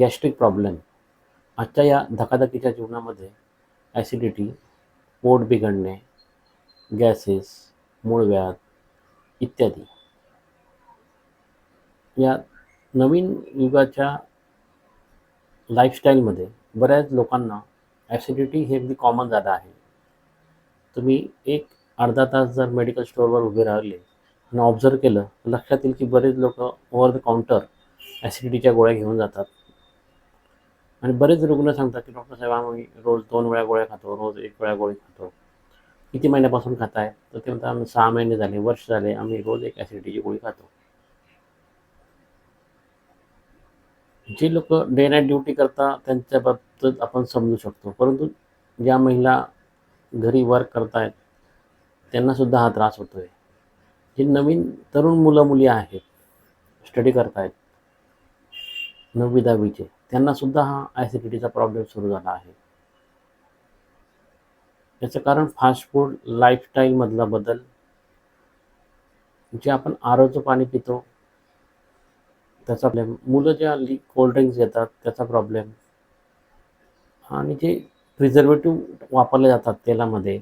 Gastric problem. आजच्या या धकाधकीच्या जीवनामध्ये ॲसिडिटी पोट बिघडणे गॅसेस मूळव्याध इत्यादी. या नवीन युगाच्या लाईफस्टाईलमध्ये बऱ्याच लोकांना ॲसिडिटी हे अगदी कॉमन झालं आहे. तुम्ही एक अर्धा तास जर मेडिकल स्टोअरवर उभे राहिले आणि ऑब्झर्व केलं तर लक्षात येईल की बरेच लोक ओव्हर द काउंटर ॲसिडिटीच्या गोळ्या घेऊन जातात. आणि बरेच रुग्ण सांगतात की डॉक्टर साहेब आम्ही रोज दोन वेळा गोळ्या खातो रोज एक वेळा गोळी खातो. किती महिन्यापासून खाताय? तर ते म्हणतात आम्ही सहा महिने झाले वर्ष झाले आम्ही रोज एक ॲसिडिटीची गोळी खातो. जे लोक डे नाईट ड्युटी करता त्यांच्या बाबतीत आपण समजू शकतो. परंतु ज्या महिला घरी वर्क करतायत त्यांनासुद्धा हा त्रास होतो आहे जे नवीन तरुण मुलं मुली आहेत स्टडी करतायत नववी दहावीचे त्यांनासुद्धा हा ॲसिडिटीचा प्रॉब्लेम सुरू झाला आहे. याचं कारण फास्ट फूड लाईफस्टाईलमधला बदल जे आपण आरोचं पाणी पितो त्याचा प्रॉब्लेम मुलं ज्या ली कोल्ड्रिंक्स घेतात त्याचा प्रॉब्लेम आणि जे प्रिझर्वेटिव्ह वापरले जातात तेलामध्ये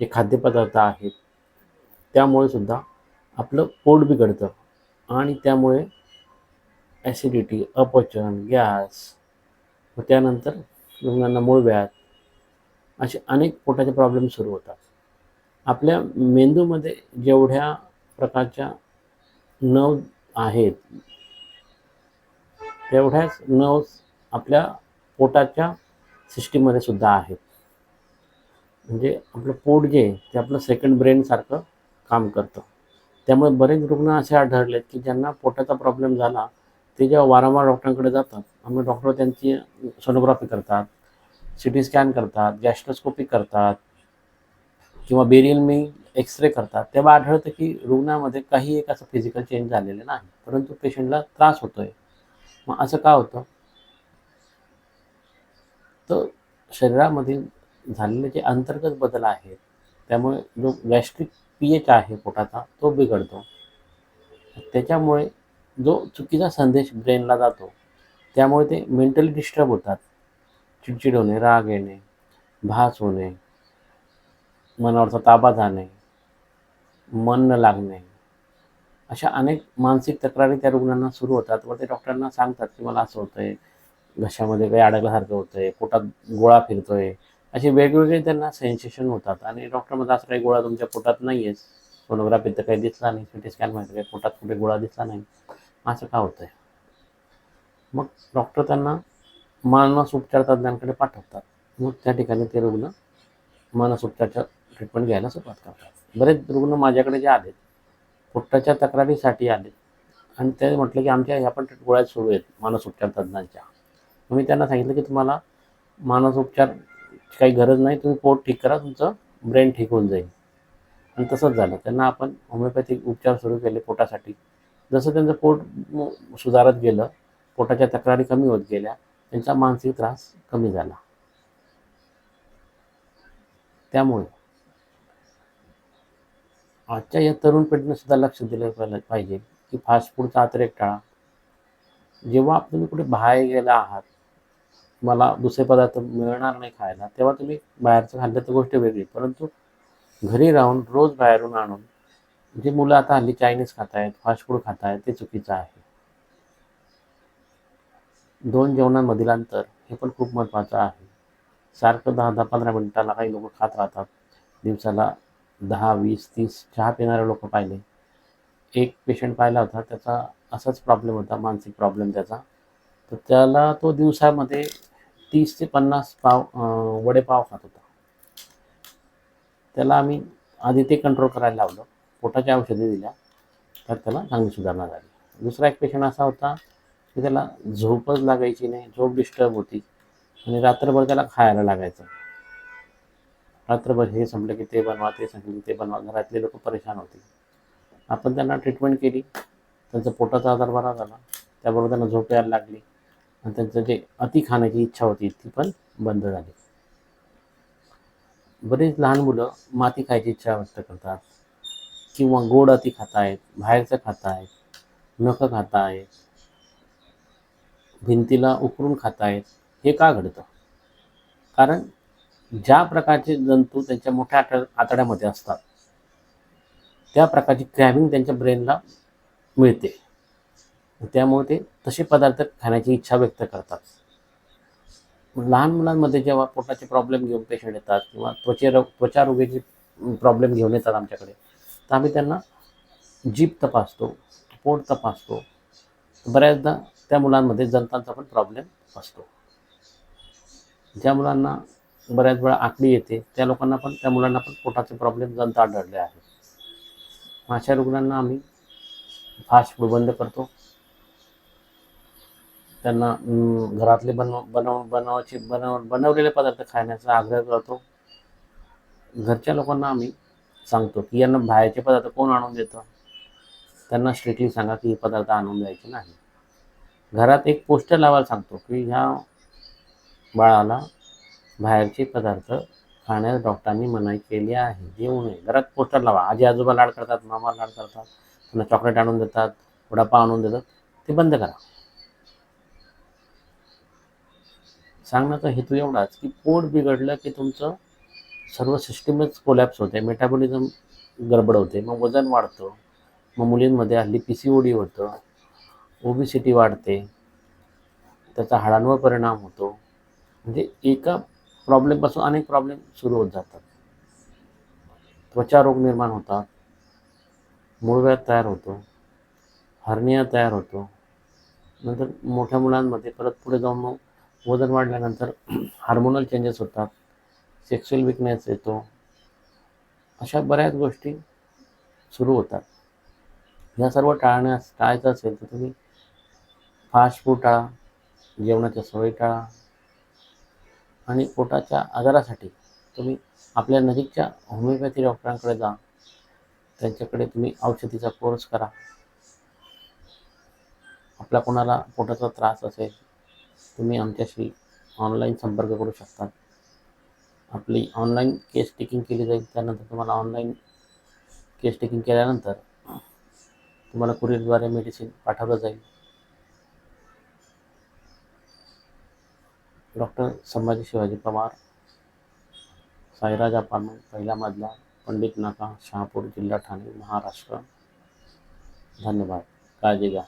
जे खाद्यपदार्थ आहेत त्यामुळे सुद्धा आपलं पोट बिघडतं. आणि त्यामुळे ॲसिडिटी अपचन गॅस व त्यानंतर रुग्णांना मूळव्याध असे अनेक पोटाचे प्रॉब्लेम सुरू होतात. आपल्या मेंदूमध्ये जेवढ्या प्रकारच्या नव आहेत तेवढ्याच नव आपल्या पोटाच्या सिस्टीममध्ये सुद्धा आहेत. म्हणजे आपलं पोट जे ते आपलं सेकंड ब्रेनसारखं काम करतं. त्यामुळे बरेच रुग्ण असे आढळलेत की ज्यांना पोटाचा प्रॉब्लेम झाला ते जेव्हा वारंवार डॉक्टरांकडे जातात आम्ही डॉक्टर त्यांची सोनोग्राफी करतात सी टी स्कॅन करतात गॅस्ट्रोस्कोपी करतात किंवा बेरियल मी एक्सरे करतात तेव्हा आढळतं की रुग्णामध्ये काही एक असं फिजिकल चेंज झालेलं नाही. परंतु पेशंटला त्रास होतो आहे मग असं का होतं? तर शरीरामधील झालेले जे अंतर्गत बदल आहेत त्यामुळे जो गॅस्ट्रिक पी एच आहे पोटाचा तो बिघडतो. त्याच्यामुळे जो चुकीचा संदेश ब्रेनला जातो त्यामुळे ते मेंटली डिस्टर्ब होतात. चिडचिड होणे राग येणे भास होणे मनावरचा ताबा जाणे मन न लागणे अशा अनेक मानसिक तक्रारी त्या रुग्णांना सुरू होतात व ते डॉक्टरांना सांगतात की मला असं होतं आहे घशामध्ये काही अडकल्यासारखं होतं आहे पोटात गोळा फिरतो आहे असे वेगवेगळे त्यांना सेन्सेशन होतात. आणि डॉक्टर म्हणतात असं काही गोळा तुमच्या पोटात नाही आहे सोनोग्राफीत तर काही दिसला नाही. सी टी स्कॅन माहिती काही पोटात कुठे गोळा दिसला नाही. असं का होतं आहे मग डॉक्टर त्यांना मानस उपचार तज्ज्ञांकडे पाठवतात. मग त्या ठिकाणी ते रुग्ण मानस उपचारच्या ट्रीटमेंट घ्यायला सुरुवात करतात. बरेच रुग्ण माझ्याकडे जे आले पोटाच्या तक्रारीसाठी आले आणि ते म्हटलं की आमच्या ह्या पण गोळ्या सुरू आहेत मानसोपचार तज्ज्ञांच्या. मग मी त्यांना सांगितलं की तुम्हाला मानसोपचार काही गरज नाही तुम्ही पोट ठीक करा तुमचं ब्रेन ठीक होऊन जाईल. आणि तसंच झालं. त्यांना आपण होमिओपॅथिक उपचार सुरू केले पोटासाठी. जसं त्यांचं पोट सुधारत गेलं पोटाच्या तक्रारी कमी होत गेल्या त्यांचा मानसिक त्रास कमी झाला. त्यामुळे आजच्या या तरुण पिढीने सुद्धा लक्ष दिलं पाहिजे की फास्ट फूडचा अतिरेक टाळा. जेव्हा तुम्ही कुठे बाहेर गेला आहात मला दुसरे पदार्थ मिळणार नाही खायला तेव्हा तुम्ही बाहेरचं खाल्लं तर गोष्ट वेगळी परंतु घरी राहून रोज बाहेरून आणून जे मुलं आता हल्ली चायनीज खात आहेत फास्ट फूड खात आहेत ते चुकीचं आहे. दोन जेवणांमधील अंतर हे पण खूप महत्त्वाचं आहे. सारखं दहा दहा पंधरा मिनिटाला काही लोक खात राहतात. दिवसाला दहा वीस तीस चहा पिणारे लोक पाहिले. एक पेशंट पाहिला होता त्याचा असाच प्रॉब्लेम होता मानसिक प्रॉब्लेम त्याचा. तर त्याला तो दिवसामध्ये तीस ते पन्नास पाव वडेपाव खात होता. त्याला आम्ही आधी ते कंट्रोल करायला लावलं. पोटाच्या औषधे दिल्या तर त्याला चांगली सुधारणा झाली. दुसरा एक पेशंट असा होता की त्याला झोपच लागायची नाही झोप डिस्टर्ब होती आणि रात्रभर त्याला खायला लागायचं. रात्रभर हे संपलं की ते बनवा ते संपलं की ते बनवा घरातले लोक परेशान होते. आपण त्यांना ट्रीटमेंट केली त्यांचा पोटाचा आजार बरा झाला त्याबरोबर त्यांना झोप यायला लागली आणि त्यांचं जे अति खाण्याची इच्छा होती ती पण बंद झाली. बरीच लहान मुलं माती खायची इच्छा व्यक्त करतात. किंवा गोड अति खातायत बाहेरचं खातायत नखं खातायत भिंतीला उकरून खातायत हे का घडतं? कारण ज्या प्रकारचे जंतू त्यांच्या मोठ्या आत आतड्यामध्ये असतात त्या प्रकारची क्रॅबिंग त्यांच्या ब्रेनला मिळते. त्यामुळे ते तसे पदार्थ खाण्याची इच्छा व्यक्त करतात. लहान मुलांमध्ये जेव्हा पोटाचे प्रॉब्लेम घेऊन पेशंट येतात किंवा त्वचे रोग त्वचारोग्याचे प्रॉब्लेम घेऊन येतात आमच्याकडे तर आम्ही त्यांना जीभ तपासतो पोट तपासतो. बऱ्याचदा त्या मुलांमध्ये जंतांचा पण प्रॉब्लेम असतो. ज्या मुलांना बऱ्याच वेळा आकडी येते त्या लोकांना पण त्या मुलांना पण पोटाचे प्रॉब्लेम जंत आढळले आहेत. अशा रुग्णांना आम्ही फास्ट फूड बंद करतो. त्यांना घरातले बनव बनव बनवायचे बनव बनवलेले पदार्थ खाण्याचा आग्रह करतो. घरच्या लोकांना आम्ही सांगतो की यांना बाहेरचे पदार्थ कोण आणून देतं? त्यांना स्ट्रिक्टली सांगा की हे पदार्थ आणून द्यायचे नाही. घरात एक पोस्टर लावायला सांगतो की ह्या बाळाला बाहेरचे पदार्थ खाण्यास डॉक्टरांनी मनाई केली आहे. देऊ नये. घरात पोस्टर लावा. आजी आजोबा लाड करतात मामा लाड करतात त्यांना चॉकलेट आणून देतात वडापाव आणून देतात ते बंद करा. सांगण्याचा हेतू एवढाच की पोट बिघडलं की तुमचं सर्व सिस्टीमच कोलॅप्स होते. मेटाबॉलिझम गडबड होते. मग वजन वाढतं. मग मुलींमध्ये हल्ली पी सी ओ डी होतं. ओबिसिटी वाढते. त्याचा हाडांवर परिणाम होतो. म्हणजे एका प्रॉब्लेमपासून अनेक प्रॉब्लेम सुरू होत जातात. त्वचा रोग निर्माण होतात. मूळव्याध तयार होतो. हर्निया तयार होतो. नंतर मोठ्या मुलांमध्ये परत पुढे जाऊन मग वजन वाढल्यानंतर हार्मोनल चेंजेस होतात. सेक्शुअल विकनेस येतो. अशा बऱ्याच गोष्टी सुरू होतात. ह्या सर्व टाळण्यास टाळायचं असेल तर तुम्ही फास्ट फूड टाळा जेवणाच्या सवयी टाळा आणि पोटाच्या आजारासाठी तुम्ही आपल्या नजीकच्या होमिओपॅथी डॉक्टरांकडे जा. त्यांच्याकडे तुम्ही औषधीचा कोर्स करा. आपला कोणाला पोटाचा त्रास असेल तुम्ही आमच्याशी ऑनलाईन संपर्क करू शकता. आपली ऑनलाईन केस टेकिंग केली जाईल. त्यानंतर तुम्हाला ऑनलाईन केस टेकिंग केल्यानंतर तुम्हाला कुरिअरद्वारे मेडिसिन पाठवलं जाईल. डॉक्टर संभाजी शिवाजी पवार साईराज अपार्टमेंट पहिला मजला पंडित नाका शहापूर जिल्हा ठाणे महाराष्ट्र. धन्यवाद. काळजी घ्या.